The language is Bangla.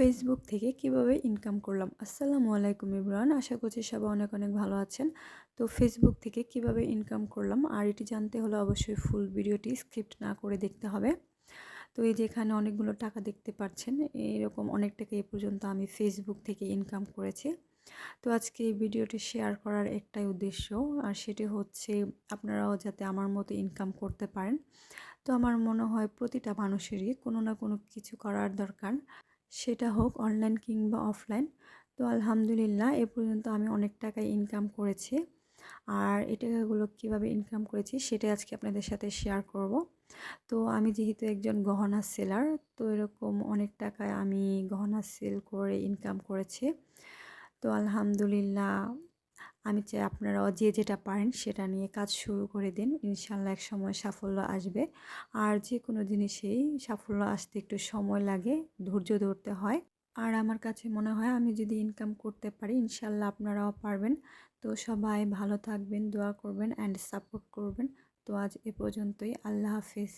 ফেসবুক থেকে কীভাবে ইনকাম করলাম? আসসালামু আলাইকুম ইব্রান আশা করছি সবাই অনেক অনেক ভালো আছেন। তো ফেসবুক থেকে কীভাবে ইনকাম করলাম? আর এটি জানতে হলে অবশ্যই ফুল ভিডিওটি স্ক্রিপ্ট না করে দেখতে হবে। তো এই যে এখানে অনেকগুলো টাকা দেখতে পাচ্ছেন, এরকম অনেক টাকা এ পর্যন্ত আমি ফেসবুক থেকে ইনকাম করেছি। তো আজকে এই ভিডিওটি শেয়ার করার একটাই উদ্দেশ্য, আর সেটি হচ্ছে আপনারাও যাতে আমার মতো ইনকাম করতে পারেন। তো আমার মনে হয় প্রতিটা মানুষেরই কোনো না কোনো কিছু করার দরকার। সেটা হোক অনলাইন কিংবা অফলাইন। তো আলহামদুলিল্লাহ এ পর্যন্ত আমি অনেক টাকা ইনকাম করেছি। আর এই টাকাগুলো কীভাবে ইনকাম করেছি সেটা আজকে আপনাদের সাথে শেয়ার করব। তো আমি যেহেতু একজন গহনা সেলার তো এরকম অনেক টাকায় আমি গহনা সেল করে ইনকাম করেছি। তো আলহামদুলিল্লাহ আমি চাই আপনারাও যে যেটা পারেন সেটা নিয়ে কাজ শুরু করে দিন। ইনশাল্লাহ এক সময় সাফল্য আসবে। আর যে কোনো জিনিসেই সাফল্য আসতে একটু সময় লাগে, ধৈর্য ধরতে হয়। আর আমার কাছে মনে হয় আমি যদি ইনকাম করতে পারি, ইনশাল্লাহ আপনারাও পারবেন। তো সবাই ভালো থাকবেন, দোয়া করবেন অ্যান্ড সাপোর্ট করবেন। তো আজ এ পর্যন্তই। আল্লাহ হাফিজ।